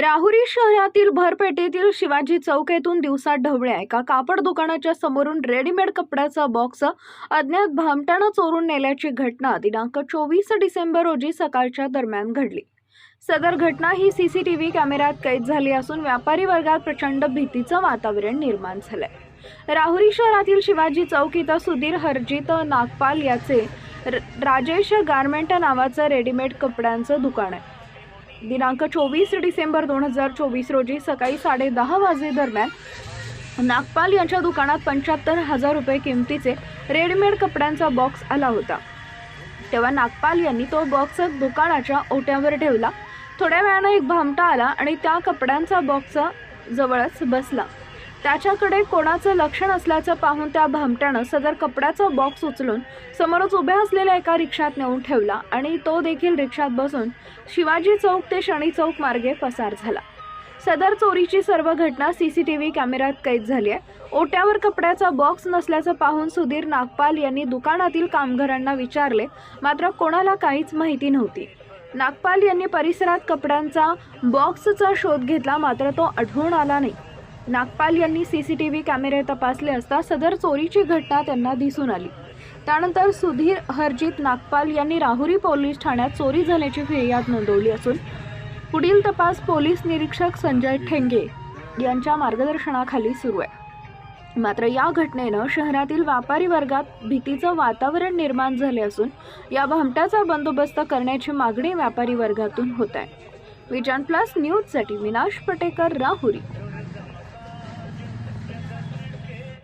राहुरी शहरातील भरपेटीतील शिवाजी चौक येथून दिवसा ढवळ्या. एका कापड दुकानाच्या समोरून रेडीमेड कपड्याचा बॉक्स अज्ञात भामट्यानं चोरून नेल्याची घटना दिनांक चोवीस डिसेंबर रोजी सकाळच्या दरम्यान घडली. सदर घटना ही सी सी टी व्ही कॅमेऱ्यात कैद झाली असून व्यापारी वर्गात प्रचंड भीतीचं वातावरण निर्माण झालंय. राहुरी शहरातील शिवाजी चौक इथं सुधीर हरजित नागपाल याचे र- राजेश गारमेंट नावाचं रेडीमेड कपड्यांचं दुकान आहे. दिनांक चोवीस डिसेंबर दोन हजार चोवीस रोजी सकाळी साडेदहा वाजेदरम्यान नागपाल यांच्या दुकानात पंच्याहत्तर हजार रुपये किमतीचे रेडीमेड कपड्यांचा बॉक्स आला होता. तेव्हा नागपाल यांनी तो बॉक्स दुकानाच्या ओट्यावर ठेवला. थोड्या वेळानं एक भामटा आला आणि त्या कपड्यांचा बॉक्स जवळच बसला. त्याच्याकडे कोणाचं लक्षण असल्याचं पाहून त्या भामट्यानं सदर कपड्याचा बॉक्स उचलून समोरच उभ्या असलेल्या एका रिक्षात नेऊन ठेवला आणि तो देखील रिक्षात बसून शिवाजी चौक ते शनी चौक मार्गे पसार झाला. सदर चोरीची सर्व घटना सी सी टी व्ही कॅमेऱ्यात कैद झाली आहे. ओट्यावर कपड्याचा बॉक्स नसल्याचं पाहून सुधीर नागपाल यांनी दुकानातील कामगारांना विचारले मात्र कोणाला काहीच माहिती नव्हती. नागपाल यांनी परिसरात कपड्यांचा बॉक्सचा शोध घेतला मात्र तो आढळून आला नाही. नागपाल यांनी सी सी टी व्ही कॅमेरे तपासले असता सदर चोरीची घटना त्यांना दिसून आली. त्यानंतर सुधीर हरजित नागपाल यांनी राहुरी पोलीस ठाण्यात चोरी झाल्याची फिर्याद नोंदवली असून पुढील तपास पोलीस निरीक्षक संजय ठेंगे यांच्या मार्गदर्शनाखाली सुरू आहे. मात्र या घटनेनं शहरातील व्यापारी वर्गात भीतीचं वातावरण निर्माण झाले असून या भामट्याचा बंदोबस्त करण्याची मागणी व्यापारी वर्गातून होत आहे. विजन प्लस न्यूजसाठी विनाश पटेकर राहुरी.